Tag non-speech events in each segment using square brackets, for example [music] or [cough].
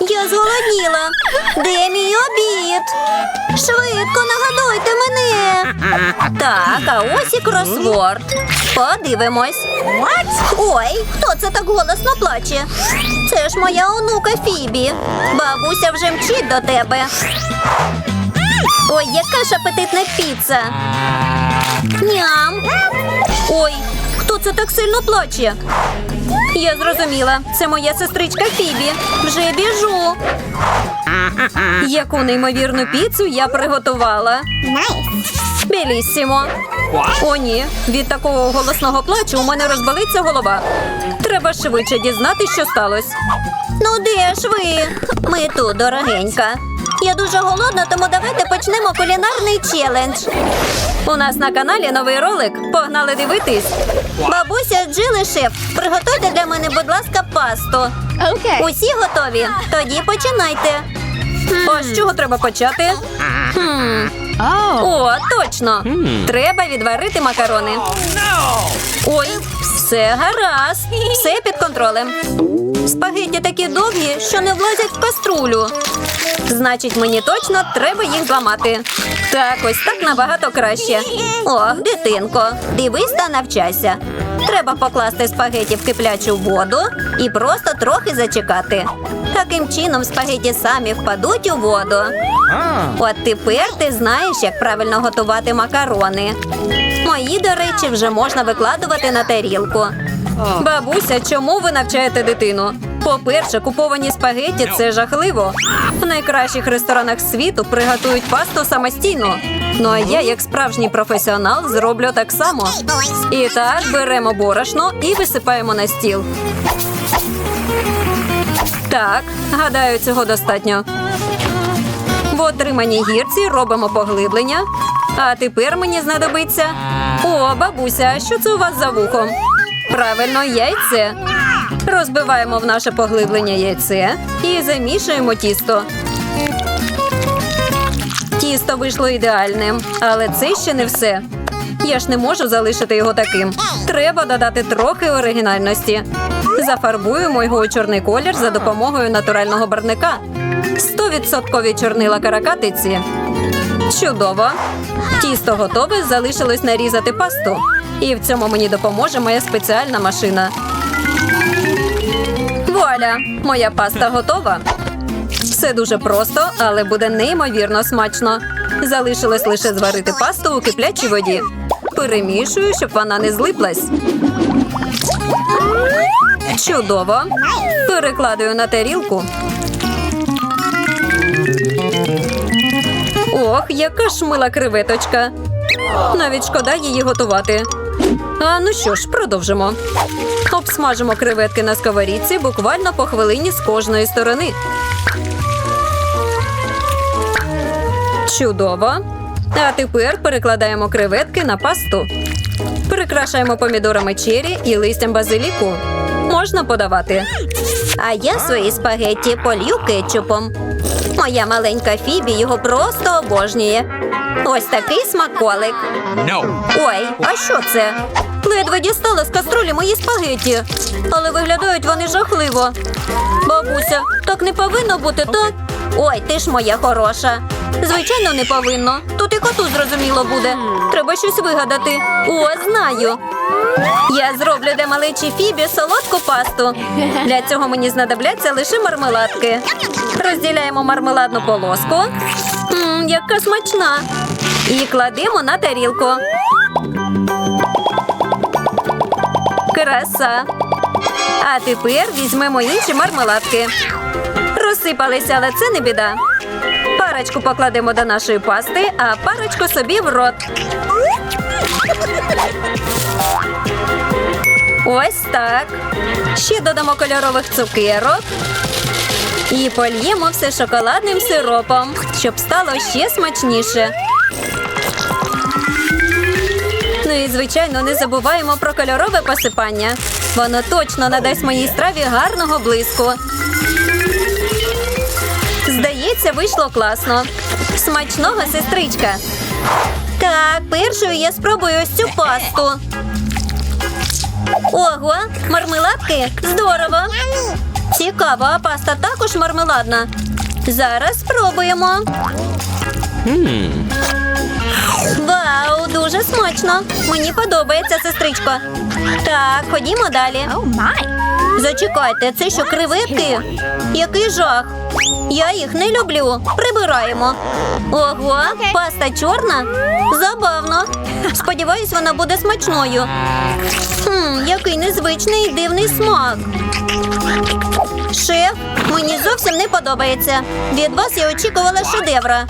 Я зголодніла. Де мій обід? Швидко нагадуйте мене. Так, а ось і кросворд. Подивимось. Ой, хто це так голосно плаче? Це ж моя онука Фібі. Бабуся вже мчить до тебе. Ой, яка ж апетитна піца. Ням. Ой, хто це так сильно плаче? Я зрозуміла, це моя сестричка Фібі. Вже біжу. Яку неймовірну піцу я приготувала. Білісімо. О, ні, від такого голосного плачу у мене розболиться голова. Треба швидше дізнати, що сталося. Ну, де ж ви? Ми тут, дорогенька. Я дуже голодна, тому давайте почнемо кулінарний челендж. У нас на каналі новий ролик. Погнали дивитись. Бабуся Джили шеф, приготуйте для мене, будь ласка, пасту. Okay. Усі готові? Тоді починайте. О, з чого треба почати? Хм. Oh. О, точно! Треба відварити макарони. Ой, все гаразд. Все під контролем. Спагетті такі довгі, що не влазять в каструлю. Значить, мені точно треба їх зламати. Так, ось так набагато краще. Ох, дитинко, дивись та навчайся. Треба покласти спагеті в киплячу воду і просто трохи зачекати. Таким чином спагеті самі впадуть у воду. От тепер ти знаєш, як правильно готувати макарони. Мої, до речі, вже можна викладувати на тарілку. Бабуся, чому ви навчаєте дитину? По-перше, куповані спагетті це жахливо. В найкращих ресторанах світу приготують пасту самостійно. Ну а я, як справжній професіонал, зроблю так само. І так беремо борошно і висипаємо на стіл. Так, гадаю, цього достатньо. В отриманій гірці робимо поглиблення. А тепер мені знадобиться. О, бабуся, що це у вас за вухом? Правильно, яйце. Розбиваємо в наше поглиблення яйце і замішуємо тісто. Тісто вийшло ідеальним, але це ще не все. Я ж не можу залишити його таким. Треба додати трохи оригінальності. Зафарбуємо його у чорний колір за допомогою натурального барника. 100% чорнила каракатиці. Чудово. Тісто готове, залишилось нарізати пасту. І в цьому мені допоможе моя спеціальна машина. Вуаля! Моя паста готова. Все дуже просто, але буде неймовірно смачно. Залишилось лише зварити пасту у киплячій воді. Перемішую, щоб вона не злиплась. Чудово. Перекладаю на тарілку. Ох, яка ж мила креветочка. Навіть шкода її готувати. А ну що ж, продовжимо. Обсмажимо креветки на сковорідці буквально по хвилині з кожної сторони. Чудово. А тепер перекладаємо креветки на пасту. Прикрашаємо помідорами чері і листям базиліку. Можна подавати. А я свої спагетті полью кетчупом. Моя маленька Фібі його просто обожнює. Ось такий смаколик. No. Ой, а що це? Ледве дістала з каструлі мої спагеті. Але виглядають вони жахливо. Бабуся, так не повинно бути, так? Ой, ти ж моя хороша. Звичайно, не повинно. Тут і коту зрозуміло буде. Треба щось вигадати. О, знаю. Я зроблю для малечі Фібі солодку пасту. Для цього мені знадобляться лише мармеладки. Розділяємо мармеладну полоску. Мм, яка смачна. І кладемо на тарілку. Краса. А тепер візьмемо інші мармеладки. Розсипалися, але це не біда. Парочку покладемо до нашої пасти, а парочку собі в рот. Ось так. Ще додамо кольорових цукерок. І польємо все шоколадним сиропом, щоб стало ще смачніше. Ну і звичайно не забуваємо про кольорове посипання. Воно точно надасть моїй страві гарного блиску. Здається, вийшло класно. Смачного сестричка. Так, першою я спробую ось цю пасту. Ого, мармеладки? Здорово. Цікаво, а паста також мармеладна. Зараз спробуємо. Вау, дуже смачно. Мені подобається, сестричко. Так, ходімо далі. Oh. Зачекайте, це що креветки? Який жах. Я їх не люблю. Прибираємо. Ого, паста чорна? Забавно. Сподіваюсь, вона буде смачною. Хм, який незвичний і дивний смак. Шеф, мені зовсім не подобається. Від вас я очікувала шедевра.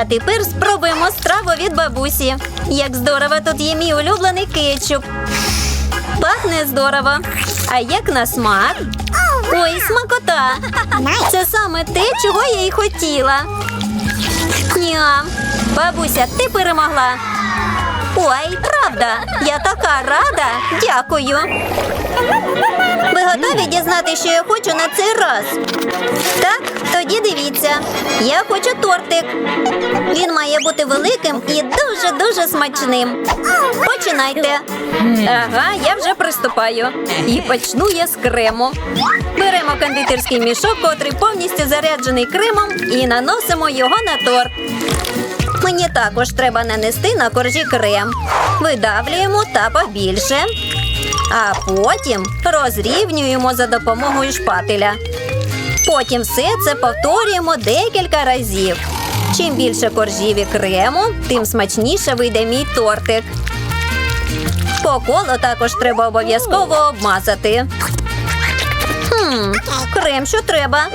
А тепер спробуємо страву від бабусі. Як здорово тут є мій улюблений кетчуп. Пахне здорово. А як на смак? Ой, смакота. Це саме те, чого я й хотіла. Ням. Бабуся, ти перемогла. Ой, правда, я така рада. Дякую. Ви готові дізнати, що я хочу на цей раз? Так, тоді дивіться. Я хочу тортик. Він має бути великим і дуже-дуже смачним. Починайте. Ага, я вже приступаю. І почну я з крему. Беремо кондитерський мішок, котрий повністю заряджений кремом, і наносимо його на торт. Мені також треба нанести на коржі крем. Видавлюємо та побільше. А потім розрівнюємо за допомогою шпателя. Потім все це повторюємо декілька разів. Чим більше коржів і крему, тим смачніше вийде мій тортик. По колу також треба обов'язково обмазати. Хм, крем, що треба.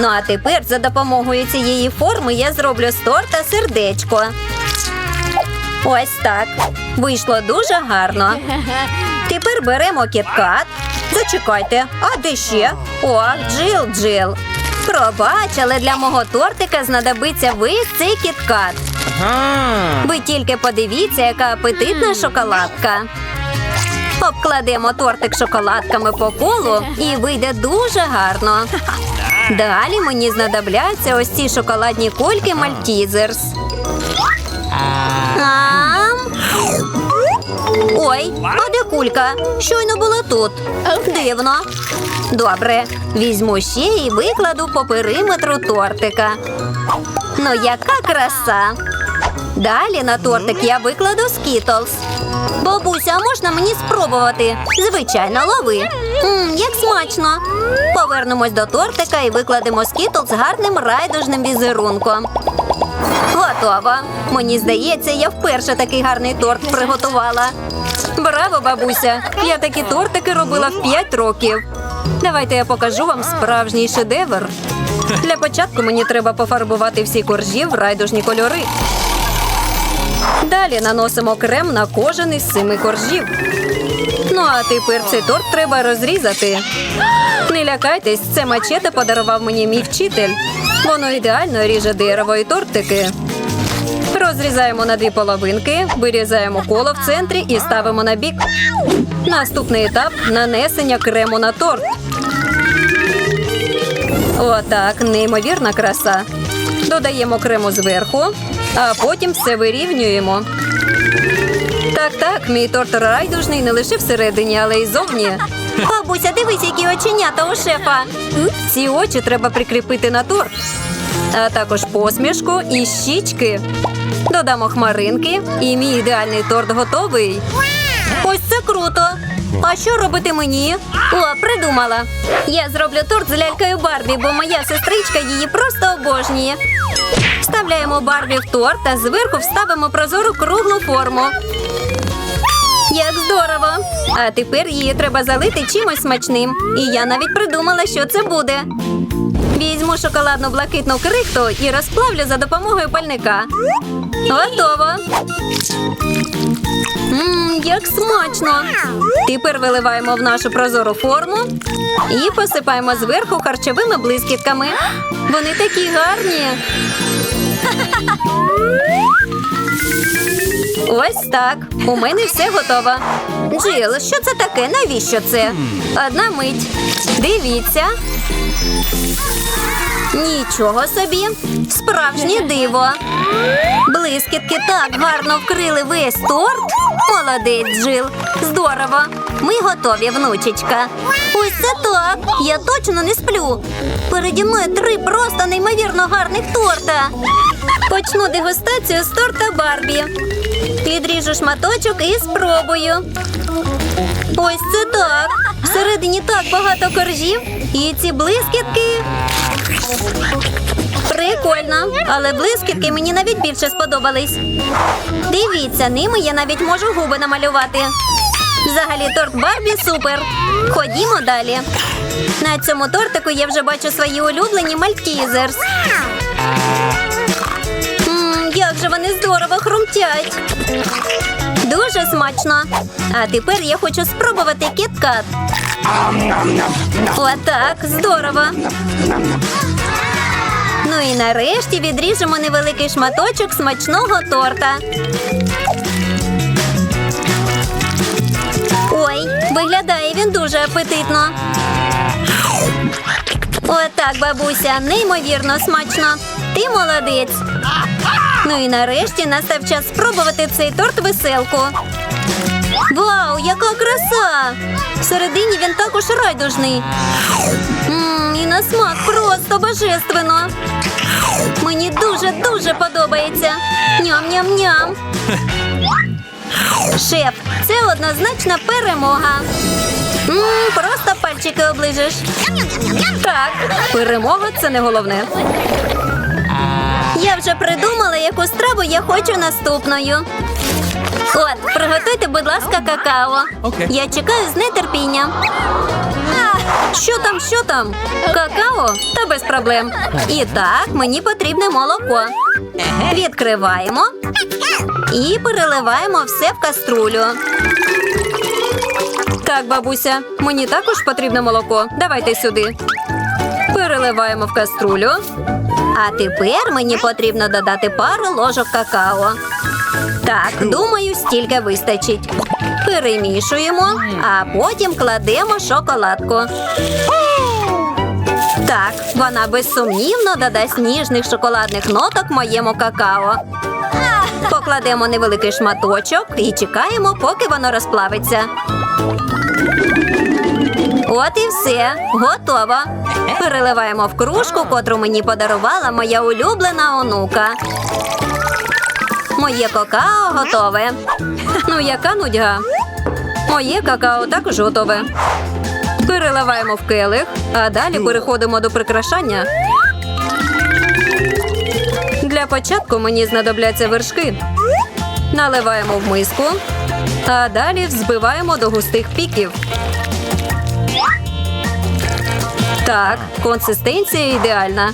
Ну а тепер за допомогою цієї форми я зроблю з торта сердечко. Ось так. Вийшло дуже гарно. Тепер беремо кіткат. Зачекайте, а де ще? О, джил джил. Пробач, але для мого тортика знадобиться весь цей кіткат. Ви тільки подивіться, яка апетитна шоколадка. Обкладемо тортик шоколадками по колу і вийде дуже гарно. Далі мені знадобляться ось ці шоколадні кульки Мальтізерс. Ам. Ой, а де кулька? Щойно була тут. Дивно. Добре, візьму ще і викладу по периметру тортика. Ну, яка краса! Далі на тортик я викладу скітлз. Бабуся, а можна мені спробувати? Звичайно, лови. Мм, як смачно. Повернемось до тортика і викладемо скітлз з гарним райдужним візерунком. Готово. Мені здається, я вперше такий гарний торт приготувала. Браво, бабуся! Я такі тортики робила в 5 років. Давайте я покажу вам справжній шедевр. Для початку мені треба пофарбувати всі коржі в райдужні кольори. Далі наносимо крем на кожен із семи коржів. Ну а тепер цей торт треба розрізати. Не лякайтесь, це мачете подарував мені мій вчитель. Воно ідеально ріже дерево і тортики. Розрізаємо на дві половинки, вирізаємо коло в центрі і ставимо на бік. Наступний етап нанесення крему на торт. Отак, неймовірна краса. Додаємо крему зверху, а потім все вирівнюємо. Так, так, мій торт райдужний не лише всередині, але й зовні. Бабуся, дивись, які оченята у шефа. Ці очі треба прикріпити на торт. А також посмішку і щічки. Додамо хмаринки, і мій ідеальний торт готовий. Ось це круто. А що робити мені? О, придумала. Я зроблю торт з лялькою Барбі, бо моя сестричка її просто обожнює. Вставляємо Барбі в торт, а зверху вставимо прозору круглу форму. Як здорово! А тепер її треба залити чимось смачним. І я навіть придумала, що це буде. Візьму шоколадну блакитну крихту і розплавлю за допомогою пальника. Готово. Мм, як смачно! Тепер виливаємо в нашу прозору форму і посипаємо зверху харчовими блискітками. Вони такі гарні. Ось так. У мене все готово. Джил, що це таке? Навіщо це? Одна мить. Дивіться. Нічого собі. Справжнє диво. Блискітки так гарно вкрили весь торт. Молодець, Джил. Здорово. Ми готові, внучечка. Ось це так. Я точно не сплю. Переді мною три просто неймовірно гарних торта. Почну дегустацію з торта Барбі. Підріжу шматочок і спробую. Ось це так. Всередині так багато коржів. І ці блискітки. Прикольно, але блискітки мені навіть більше сподобались. Дивіться, ними я навіть можу губи намалювати. Взагалі торт Барбі супер. Ходімо далі. На цьому тортику я вже бачу свої улюблені мальтізерс. Як же вони здорово хрумтять. Дуже смачно. А тепер я хочу спробувати кіткат. Отак, здорово. Ну і нарешті відріжемо невеликий шматочок смачного торта. Ой, виглядає він дуже апетитно. Отак, бабуся, неймовірно смачно. Ти молодець. Ну і нарешті настав час спробувати цей торт веселку. Вау, яка краса! Всередині він також райдужний. Мм, і на смак просто божественно. Мені дуже-дуже подобається. Ням-ням-ням. Шеф, це однозначна перемога. Мм, просто пальчики оближеш. Так, перемога це не головне. Я вже придумала, яку страву я хочу наступною. От, приготуйте, будь ласка, какао. Я чекаю з нетерпінням. Що там, що там? Какао? Та без проблем. І так, мені потрібне молоко. Відкриваємо і переливаємо все в каструлю. Так, бабуся, мені також потрібне молоко. Давайте сюди. Переливаємо в каструлю. А тепер мені потрібно додати пару ложок какао. Так, думаю, стільки вистачить. Перемішуємо, а потім кладемо шоколадку. Так, вона безсумнівно додасть ніжних шоколадних ноток моєму какао. Покладемо невеликий шматочок і чекаємо, поки воно розплавиться. От і все, готово. Переливаємо в кружку, котру мені подарувала моя улюблена онука. Моє какао готове. Ну, яка нудьга. Моє какао також готове. Переливаємо в келих, а далі переходимо до прикрашання. Для початку мені знадобляться вершки. Наливаємо в миску, а далі взбиваємо до густих піків. Так, консистенція ідеальна.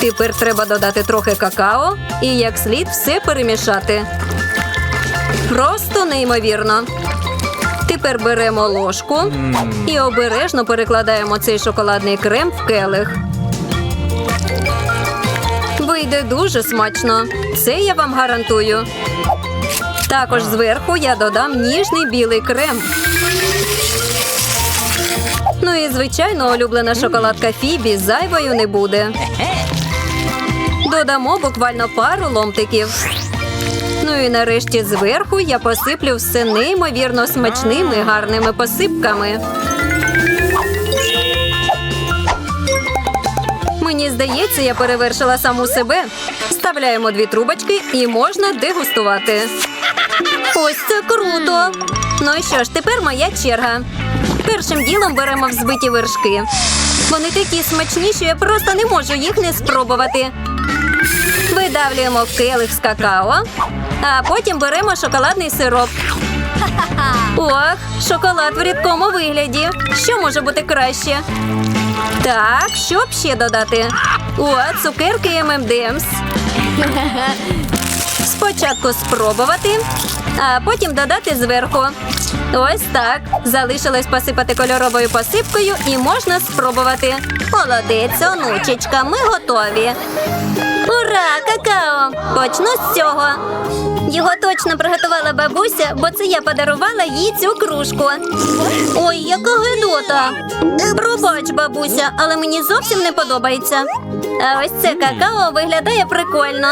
Тепер треба додати трохи какао і як слід все перемішати. Просто неймовірно. Тепер беремо ложку і обережно перекладаємо цей шоколадний крем в келих. Вийде дуже смачно. Це я вам гарантую. Також зверху я додам ніжний білий крем. Ну і звичайно, улюблена шоколадка Фібі зайвою не буде. Додамо буквально пару ломтиків. Ну і нарешті зверху я посиплю все неймовірно смачними гарними посипками. Мені здається, я перевершила саму себе. Вставляємо дві трубочки і можна дегустувати. Ось це круто! Ну і що ж, тепер моя черга. Першим ділом беремо взбиті вершки. Вони такі смачні, що я просто не можу їх не спробувати. Видавлюємо в келих з какао, а потім беремо шоколадний сироп. Ох, шоколад в рідкому вигляді. Що може бути краще? Так, що б ще додати? О, цукерки ММДМС. [laughs] Спочатку спробувати, а потім додати зверху. Ось так. Залишилось посипати кольоровою посипкою і можна спробувати. Молодець, онучечка, ми готові. Ура, какао! Почну з цього. Його точно приготувала бабуся, бо це я подарувала їй цю кружку. Ой, яка гидота! Пробач, бабуся, але мені зовсім не подобається. А ось це какао виглядає прикольно.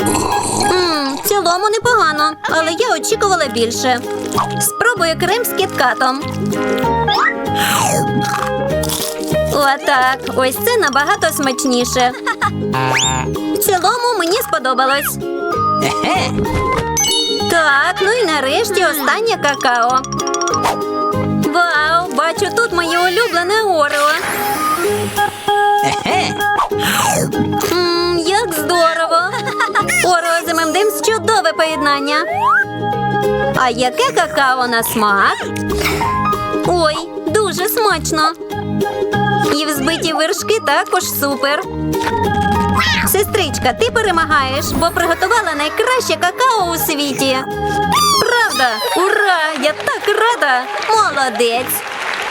В цілому непогано, але я очікувала більше. Спробую крем з кіткатом. Отак, ось це набагато смачніше. В цілому мені сподобалось. Так, ну і нарешті останнє какао. Вау, бачу тут моє улюблене Орео. Поєднання. А яке какао на смак? Ой, дуже смачно. І взбиті вершки також супер. Сестричка, ти перемагаєш, бо приготувала найкраще какао у світі. Правда? Ура! Я так рада! Молодець!